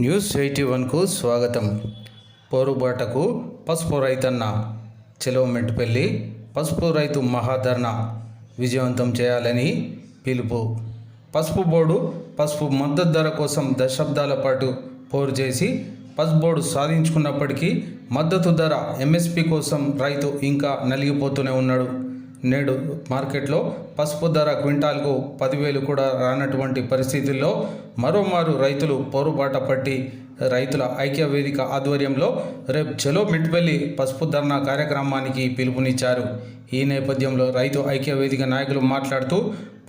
News eighty వన్కు స్వాగతం. పోరుబాటకు పసుపు రైతన్న చెలవమెట్టుపల్లి పసుపు రైతు మహాధర్ణ విజయవంతం చేయాలని పిలుపు. పసుపు బోర్డు పసుపు మద్దతు ధర కోసం దశాబ్దాల పాటు పోరు చేసి పసుపు బోర్డు సాధించుకున్నప్పటికీ మద్దతు ధర ఎంఎస్పి కోసం రైతు ఇంకా నలిగిపోతూనే ఉన్నాడు. నేడు మార్కెట్లో పసుపు ధర క్వింటాల్కు పదివేలు కూడా రానటువంటి పరిస్థితుల్లో మరోమారు రైతులు పొరుబాట పట్టి రైతుల ఐక్య వేదిక ఆధ్వర్యంలో రేపు చెలో మిట్వెల్లి పసుపు ధర్నా కార్యక్రమానికి పిలుపునిచ్చారు. ఈ నేపథ్యంలో రైతు ఐక్య వేదిక నాయకులు మాట్లాడుతూ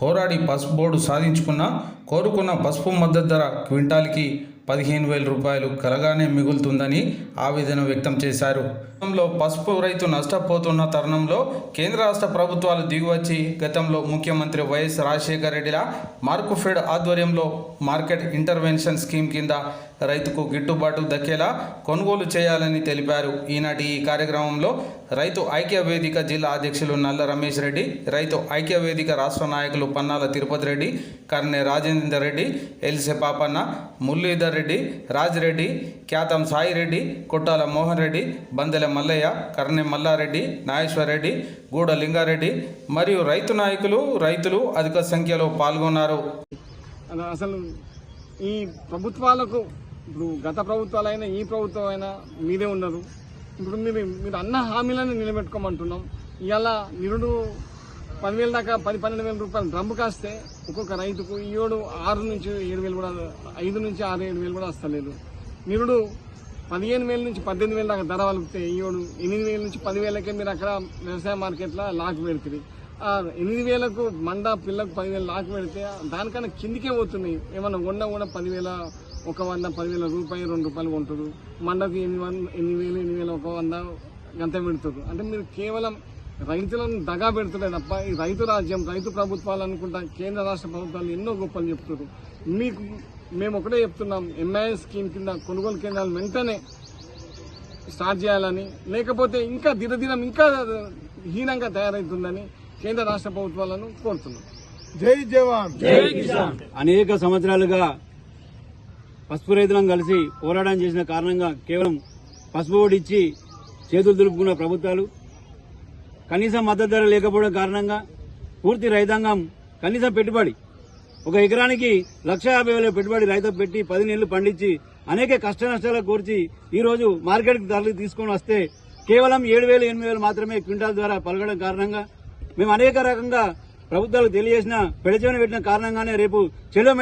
పోరాడి పసుపు బోర్డు సాధించుకున్న కోరుకున్న పసుపు మద్దతు ధర క్వింటాల్కి పదిహేను వేల రూపాయలు కలగానే మిగులుతుందని ఆవేదన వ్యక్తం చేశారు. గతంలో పసుపు రైతు నష్టపోతున్న తరుణంలో కేంద్ర రాష్ట్ర ప్రభుత్వాలు దిగువచ్చి గతంలో ముఖ్యమంత్రి వైఎస్ రాజశేఖర రెడ్డిల మార్కుఫెడ్ ఆధ్వర్యంలో మార్కెట్ ఇంటర్వెన్షన్ స్కీమ్ కింద రైతుకు గిట్టుబాటు దక్కేలా కొనుగోలు చేయాలని తెలిపారు. ఈనాటి ఈ కార్యక్రమంలో రైతు ఐక్య వేదిక జిల్లా అధ్యక్షులు నల్ల రమేష్ రెడ్డి రైతు ఐక్య వేదిక రాష్ట్ర నాయకులు పన్నాల తిరుపతి రెడ్డి కర్నె రాజేందర్ రెడ్డి ఎల్సె పాపన్న మురళీధర్ రెడ్డి రాజిరెడ్డి ఖ్యాతం సాయిరెడ్డి కొట్టాల మోహన్ రెడ్డి బందెల మల్లయ్య కర్నె మల్లారెడ్డి నాగేశ్వరరెడ్డి గూడ లింగారెడ్డి మరియు రైతు నాయకులు రైతులు అధిక సంఖ్యలో పాల్గొన్నారు. అసలు ఈ ప్రభుత్వాలకు ఇప్పుడు గత ప్రభుత్వాలైనా ఈ ప్రభుత్వం అయినా మీదే ఉన్నారు ఇప్పుడు మీరు మీరు అన్న హామీలను నిలబెట్టుకోమంటున్నాం. ఇవాళ నిరుడు పదివేల దాకా పది పన్నెండు వేల రూపాయలు డ్రమ్ము కాస్తే ఒక్కొక్క రైతుకు ఈ ఏడు ఆరు నుంచి ఏడు వేలు కూడా ఐదు నుంచి ఆరు ఏడు వేలు కూడా వస్తలేదు. నిరుడు పదిహేను వేల నుంచి పద్దెనిమిది వేల దాకా ధర వలిపితే ఈ ఎనిమిది వేల నుంచి పదివేలకే మీరు అక్కడ వ్యవసాయ మార్కెట్లో లాక్ పెడుతుంది. ఎనిమిది వేలకు మండ పిల్లకు పదివేలు లాక్ పెడితే దానికన్నా కిందికే పోతున్నాయి. ఏమన్నా ఉన్న కూడా పదివేల ఒక వంద పదివేల రూపాయలు రెండు రూపాయలు కొంటారు మండకు ఎనిమిది వంద ఎనిమిది వేలు ఎనిమిది వేల ఒక వంద గంత పెడుతుంది అంటే మీరు కేవలం రైతులను దగా పెడుతున్నారు తప్ప ఈ రైతు రాజ్యం రైతు ప్రభుత్వాలు అనుకుంటా కేంద్ర రాష్ట్ర ప్రభుత్వాలు ఎన్నో గొప్పలు చెప్తున్నారు మీకు మేము ఒకటే చెప్తున్నాం ఎంఐఎస్ స్కీమ్ కింద కొనుగోలు కేంద్రాలు వెంటనే స్టార్ట్ చేయాలని లేకపోతే ఇంకా దినదినం ఇంకా హీనంగా తయారవుతుందని కేంద్ర రాష్ట్ర ప్రభుత్వాలను కోరుతున్నాం. జై జవాన్. అనేక సంవత్సరాలుగా పసుపు రైతులను కలిసి పోరాటం చేసిన కారణంగా కేవలం పసుపు ఓడి ఇచ్చి చేతులు దులుపుకున్న ప్రభుత్వాలు కనీసం మద్దతు ధర లేకపోవడం కారణంగా పూర్తి రైతాంగం కనీసం పెట్టుబడి ఒక ఎకరానికి లక్ష యాభై వేల పెట్టుబడి రైతు పెట్టి పది నెలలు పండించి అనేక కష్ట నష్టాలు కోర్చి ఈ రోజు మార్కెట్కి ధరలు తీసుకొని వస్తే కేవలం ఏడు వేలు ఎనిమిది వేలు మాత్రమే క్వింటాల్ ద్వారా పలకడం కారణంగా మేము అనేక రకంగా ప్రభుత్వాలకు తెలియజేసిన పెడచెవిన పెట్టిన కారణంగానే రేపు చెలో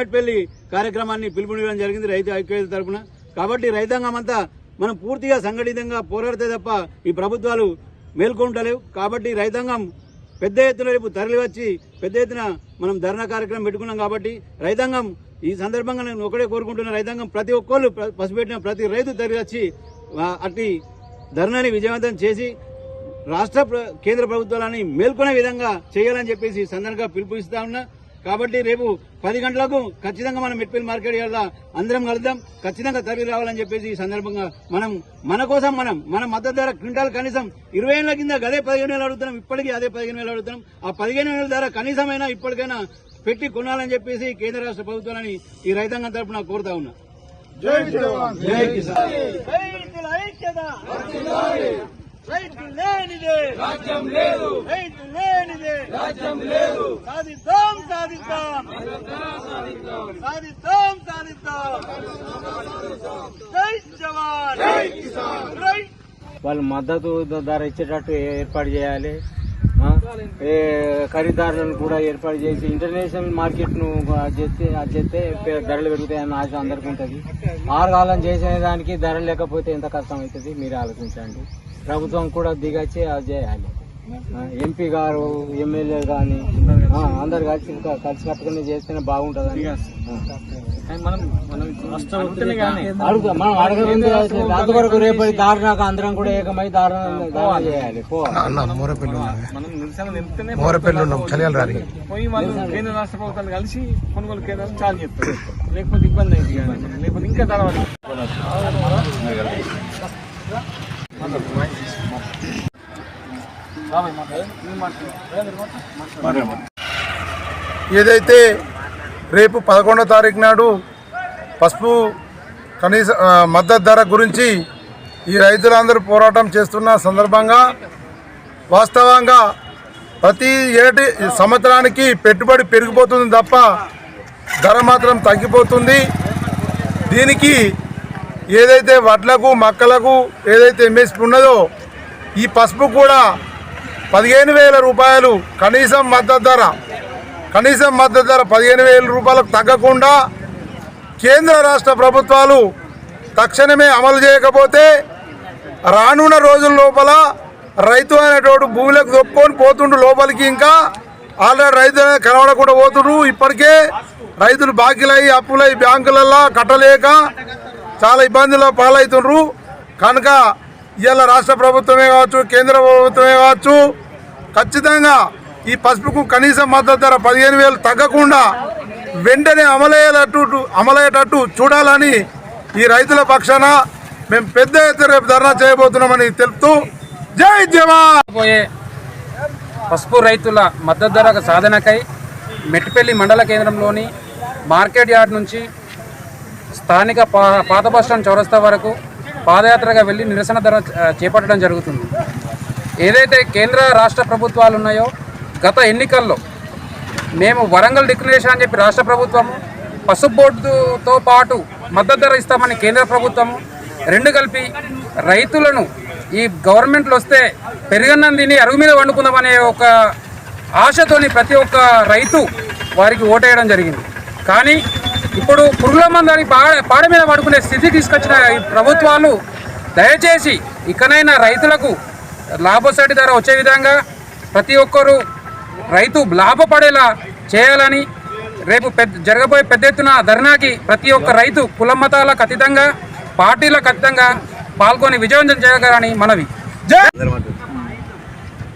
కార్యక్రమాన్ని పిలుపునివ్వడం జరిగింది రైతు ఐక్యత తరపున. కాబట్టి రైతాంగం అంతా మనం పూర్తిగా సంఘటితంగా పోరాడితే తప్ప ఈ ప్రభుత్వాలు మేల్కొంటలేవు. కాబట్టి రైతాంగం పెద్ద ఎత్తున రేపు తరలి వచ్చి పెద్ద ఎత్తున మనం ధర్నా కార్యక్రమం పెట్టుకున్నాం కాబట్టి రైతాంగం ఈ సందర్భంగా నేను ఒకటే కోరుకుంటున్న రైతాంగం ప్రతి ఒక్కళ్ళు పసిపెట్టిన ప్రతి రైతు తరలి వచ్చి అట్టి ధర్నాని విజయవంతం చేసి రాష్ట్ర ప్ర- కేంద్ర ప్రభుత్వాలని మేల్కొనే విధంగా చేయాలని చెప్పేసి సందర్భంగా పిలుపునిస్తా ఉన్నా. కాబట్టి రేపు పది గంటలకు ఖచ్చితంగా మనం మెట్పల్లి మార్కెట్ వల్ల అందరం కలుద్దాం. ఖచ్చితంగా తరలి రావాలని చెప్పేసి ఈ సందర్భంగా మనం మన కోసం మనం మన మద్దతు ధర క్వింటాల్ కనీసం ఇరవై ఏళ్ళ కింద అదే పదిహేను వేలు అడుగుతున్నాం. ఇప్పటికీ అదే పదిహేను వేలు అడుగుతున్నాం. ఆ పదిహేను వేల ధర కనీసమైనా ఇప్పటికైనా పెట్టి కొనాలని చెప్పేసి కేంద్ర రాష్ట్ర ప్రభుత్వాలని ఈ రైతాంగం తరపున కోరుతా ఉన్నా. జై జవాన్ జై కిసాన్. రైతు లేనిదే. రాజ్యం లేదు. రైతు లేనిదే. రాజ్యం లేదు. సాధిద్దాం సాధిద్దాం. సాధిద్దాం సాధిద్దాం. జై జవాన్. జై కిసాన్. రై వాళ్ళు మద్దతు ధర ఇచ్చేటట్టు ఏర్పాటు చేయాలి. ఖరీదారులను కూడా ఏర్పాటు చేసి ఇంటర్నేషనల్ మార్కెట్ను అది చేస్తే అది చేస్తే ధరలు పెరుగుతాయన్న ఆశ అందరికీ ఉంటుంది. ఆరుగాలం చేసే దానికి ధర లేకపోతే ఎంత కష్టం అవుతుంది మీరు ఆలోచించండి. ప్రభుత్వం కూడా దిగచ్చి అది చేయాలి. ఎంపీ గారు ఎమ్మెల్యే కానీ అందరు కలిసి కలిసి కట్టుకునే చేస్తేనే బాగుంటుందని. మనం దారుణాక అందరం కూడా ఏకమై దారుణ చేయాలి పో అన్న మోరపల్లి ఉన్నామే మనం నిరసన నింపితేనే మోరపల్లి ఉన్నాం చలియాలి రాని. పోయి వాళ్ళు కేంద్ర రాష్ట్ర ప్రభుత్వాలు కలిసి కొనుగోలు కేంద్రాలు చాలు చెప్తారు. లేకపోతే ఇబ్బంది అయింది లేకపోతే ఇంకా తర్వాత ఏదైతే రేపు పదకొండో తారీఖు నాడు పసుపు కనీస మద్దతు ధర గురించి ఈ రైతులందరూ పోరాటం చేస్తున్న సందర్భంగా వాస్తవంగా ప్రతి ఏటి సంవత్సరానికి పెట్టుబడి పెరిగిపోతుంది తప్ప ధర మాత్రం తగ్గిపోతుంది. దీనికి ఏదైతే వడ్లకు మక్కలకు ఏదైతే ఎంఎస్పి ఉన్నదో ఈ పసుపు కూడా పదిహేను వేల రూపాయలు కనీసం మద్దతు ధర. కనీసం మద్దతు ధర పదిహేను వేల రూపాయలకు తగ్గకుండా కేంద్ర రాష్ట్ర ప్రభుత్వాలు తక్షణమే అమలు చేయకపోతే రానున్న రోజుల లోపల రైతు అనేటోడు భూమిలోకి దొప్పుకొని పోతుండు లోపలికి ఇంకా. ఆల్రెడీ రైతు అనేది కనబడకుండా పోతుండ్రు ఇప్పటికే రైతులు బాకీలై అప్పులై బ్యాంకులల్లో కట్టలేక చాలా ఇబ్బందుల పాలవుతుండ్రు. కనుక ఇవాళ రాష్ట్ర ప్రభుత్వమే కావచ్చు కేంద్ర ప్రభుత్వమే కావచ్చు ఖచ్చితంగా ఈ పసుపుకు కనీస మద్దతు ధర పదిహేను వేలు తగ్గకుండా వెంటనే అమలయ్యేటట్టు అమలయ్యేటట్టు చూడాలని ఈ రైతుల పక్షాన మేము పెద్ద ఎత్తున రేపు ధర్నా చేయబోతున్నామని తెలుపుతూ జై జవాన్! పోయే పసుపు రైతుల మద్దతు ధర సాధనకై మెట్టిపల్లి మండల కేంద్రంలోని మార్కెట్ యార్డ్ నుంచి స్థానిక పా పాత బస్టాండ్ చౌరస్తా వరకు పాదయాత్రగా వెళ్ళి నిరసన ధర చేపట్టడం జరుగుతుంది. ఏదైతే కేంద్ర రాష్ట్ర ప్రభుత్వాలు ఉన్నాయో గత ఎన్నికల్లో మేము వరంగల్ డిక్లరేషన్ అని చెప్పి రాష్ట్ర ప్రభుత్వము పసుపు బోర్డుతో పాటు మద్దతు ధర ఇస్తామని కేంద్ర ప్రభుత్వము రెండు కలిపి రైతులను ఈ గవర్నమెంట్లు వస్తే పెరుగన్నం తిని అరుగు మీద వండుకుందామనే ఒక ఆశతోని ప్రతి ఒక్క రైతు వారికి ఓటేయడం జరిగింది. కానీ ఇప్పుడు పురుగుల మందని పాడ పాడ మీద పడుకునే స్థితి తీసుకొచ్చిన ఈ ప్రభుత్వాలు దయచేసి ఇకనైనా రైతులకు లాభసాటి ధర వచ్చే విధంగా ప్రతి ఒక్కరూ రైతు లాభపడేలా చేయాలని రేపు పెద్ద జరగబోయే పెద్ద ఎత్తున ధర్నాకి ప్రతి ఒక్క రైతు కుల మతాల అతీతంగా పార్టీలకు అతీతంగా పాల్గొని విజయవంతం చేయగలని మనవి.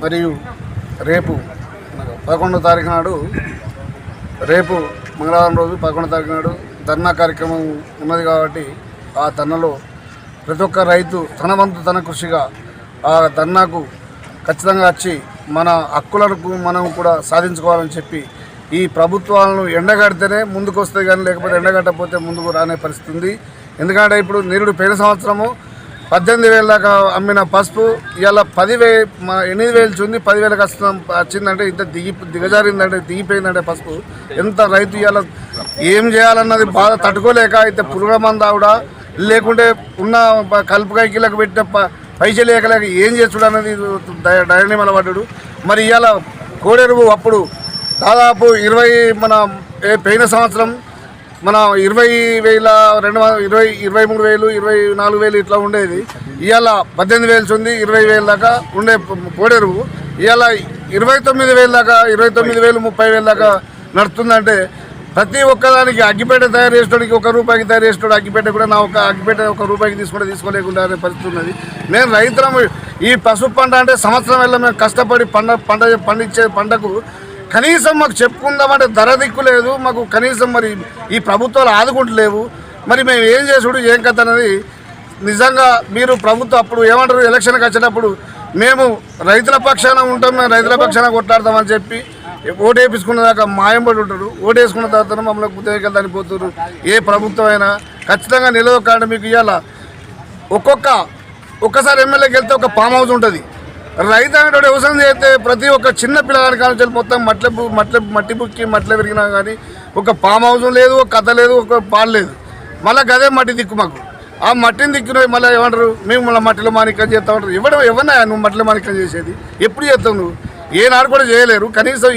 మరియు రేపు పదకొండో తారీఖు నాడు రేపు మంగళవారం రోజు పదకొండో తారీఖు నాడు ధర్నా కార్యక్రమం ఉన్నది కాబట్టి ఆ ధర్నలో ప్రతి ఒక్క రైతు తన వంతు తన కృషిగా ఆ ధర్నాకు ఖచ్చితంగా వచ్చి మన హక్కులకు మనం కూడా సాధించుకోవాలని చెప్పి ఈ ప్రభుత్వాలను ఎండగడితేనే ముందుకు వస్తాయి కానీ లేకపోతే ఎండగట్టకపోతే ముందుకు రానే పరిస్థితి ఉంది. ఎందుకంటే ఇప్పుడు నిరుడు పోయిన సంవత్సరము పద్దెనిమిది వేల దాకా అమ్మిన పసుపు ఇవాళ పదివే ఎనిమిది వేలు చూంది పదివేలకు వస్తున్నాం వచ్చిందంటే ఇంత దిగి దిగజారిందంటే దిగిపోయిందంటే పసుపు. ఎంత రైతు ఇవాళ ఏం చేయాలన్నది బాధ తట్టుకోలేక అయితే పురుగ మంద ఆవిడ లేకుంటే ఉన్న కలుపు కైకిలకు పెట్టిన ప- పైసలు లేకలేక ఏం చేస్తుడు అన్నది డైనిమల పడ్డాడు. మరి ఇవాళ కోడెరువు అప్పుడు దాదాపు ఇరవై మన పోయిన సంవత్సరం మన ఇరవై వేల రెండు ఇరవై ఇరవై మూడు వేలు ఇరవై నాలుగు వేలు ఇట్లా ఉండేది. ఇవాళ పద్దెనిమిది వేలు ఉంది ఇరవై వేల దాకా ఉండే కోడెరువు. ఇవాళ ఇరవై తొమ్మిది వేల దాకా ఇరవై తొమ్మిది వేలు ముప్పై వేల దాకా నడుతుందంటే ప్రతి ఒక్కదానికి అగ్గిపేట తయారు చేసేటోడికి ఒక రూపాయికి తయారు చేసేటోడు అగ్గిపేట కూడా నా ఒక అగ్గిపేట ఒక రూపాయికి తీసుకుంటే తీసుకోలేకుండా అనే పరిస్థితి ఉన్నది. మేము రైతులము ఈ పసుపు పంట అంటే సంవత్సరం వెళ్ళ మేము కష్టపడి పంట పంట పండించే పంటకు కనీసం మాకు చెప్పుకుందామంటే ధర దిక్కు లేదు. మాకు కనీసం మరి ఈ ప్రభుత్వాలు ఆదుకుంటలేవు మరి మేము ఏం చేసుడు ఏం కథ అనేది నిజంగా మీరు ప్రభుత్వం అప్పుడు ఏమంటారు? ఎలక్షన్కి వచ్చేటప్పుడు మేము రైతుల పక్షాన ఉంటాం మేము రైతుల పక్షాన కొట్లాడతామని చెప్పి ఓటు వేపించుకున్న దాకా మాయంబడి ఉంటారు ఓటు వేసుకున్న తర్వాత మమ్మల్ని ఉద్యోగాలు పోతున్నారు ఏ ప్రభుత్వం అయినా ఖచ్చితంగా నిలవకండి మీకు ఇవాళ ఒక్కొక్క ఒక్కసారి ఎమ్మెల్యేకి వెళ్తే ఒక ఫామ్ హౌస్ ఉంటుంది. రైతు అనేటువంటి వ్యవసాయం చేస్తే ప్రతి ఒక్క చిన్న పిల్లగాని కానీ మొత్తం మట్ల మట్ల మట్టి బుక్కి మట్ల విరిగినా కానీ ఒక ఫామ్ హౌస్ లేదు ఒక కథ లేదు ఒక పాలు లేదు. మళ్ళీ గదే మట్టి దిక్కు మాకు. ఆ మట్టిని దిక్కున మళ్ళీ ఏమంటారు? మేము మళ్ళీ మట్టిలో మానికం చేస్తా ఉంటారు. ఎవరు ఎవరినా నువ్వు మట్టిలో మానికం చేసేది? ఎప్పుడు చేస్తావు నువ్వు? ఏనాడు కూడా చేయలేరు. కనీసం